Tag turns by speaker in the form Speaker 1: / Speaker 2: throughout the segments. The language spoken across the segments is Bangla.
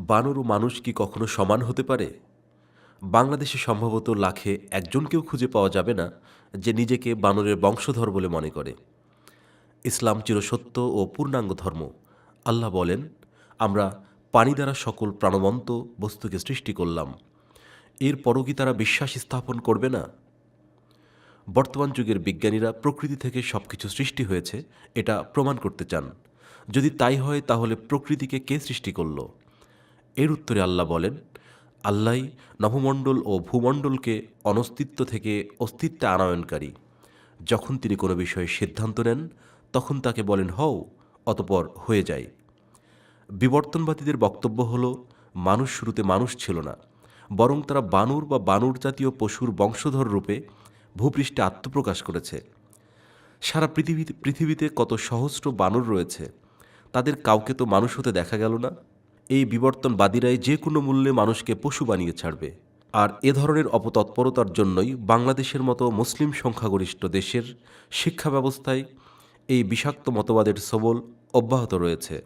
Speaker 1: বানর ও মানুষ কি কখনো সমান হতে পারে? বাংলাদেশে সম্ভবত লাখে একজনকেও খুঁজে পাওয়া যাবে না যে নিজেকে বানরের বংশধর বলে মনে করে। ইসলাম চিরসত্য ও পূর্ণাঙ্গ ধর্ম। আল্লাহ বলেন, আমরা পানি দ্বারা সকল প্রাণবন্ত বস্তুকে সৃষ্টি করলাম। এরপরও কি তারা বিশ্বাস স্থাপন করবে না? বর্তমান যুগের বিজ্ঞানীরা প্রকৃতি থেকে সব কিছু সৃষ্টি হয়েছে, এটা প্রমাণ করতে চান। যদি তাই হয়, তাহলে প্রকৃতিকে কে সৃষ্টি করল? এর উত্তরে আল্লাহ বলেন আল্লাহই নভমণ্ডল ও ভূমণ্ডলকে অনস্তিত্ব থেকে অস্তিত্বে আনয়নকারী। যখন তিনি কোনো বিষয়ে সিদ্ধান্ত নেন, তখন তাকে বলেন, হও, অতপর হয়ে যায় বিবর্তনবাদীদের বক্তব্য হল, মানুষ শুরুতে মানুষ ছিল না, বরং তারা বানর বা বানুর জাতীয় পশুর বংশধর রূপে ভূপৃষ্ঠে আত্মপ্রকাশ করেছে। সারা পৃথিবীতে পৃথিবীতে কত সহস্র বানর রয়েছে, তাদের কাউকে তো মানুষ হতে দেখা গেল না। এই বিবর্তনবাদীরাই যে কোনো মূল্যে মানুষকে পশু বানিয়ে ছাড়বে। আর এ ধরনের অপতৎপরতার জন্যই বাংলাদেশের মতো মুসলিম সংখ্যাগরিষ্ঠ দেশের শিক্ষা ব্যবস্থায় এই বিষাক্ত মতবাদের সবল অব্যাহত রয়েছে।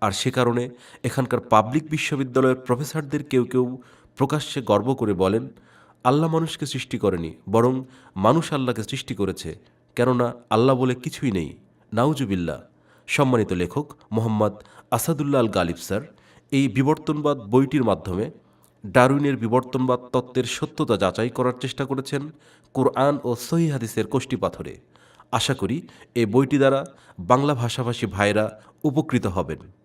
Speaker 1: আর সে কারণে এখানকার পাবলিক বিশ্ববিদ্যালয়ের প্রফেসরদের কেউ কেউ প্রকাশ্যে গর্ব করে বলেন, আল্লাহ মানুষকে সৃষ্টি করেনি, বরং মানুষ আল্লাহকে সৃষ্টি করেছে। কেননা আল্লাহ বলে কিছুই নেই। নাউজুবিল্লা সম্মানিত লেখক মোহাম্মদ আসাদুল্লাহ আল গালিব স্যার এই বিবর্তনবাদ বইটির মাধ্যমে ডারুইনের বিবর্তনবাদ তত্ত্বের সত্যতা যাচাই করার চেষ্টা করেছেন কোরআন ও সহি হাদিসের কোষ্টি পাথরে। আশা করি এই বইটি দ্বারা বাংলা ভাষাভাষী ভাইরা উপকৃত হবেন।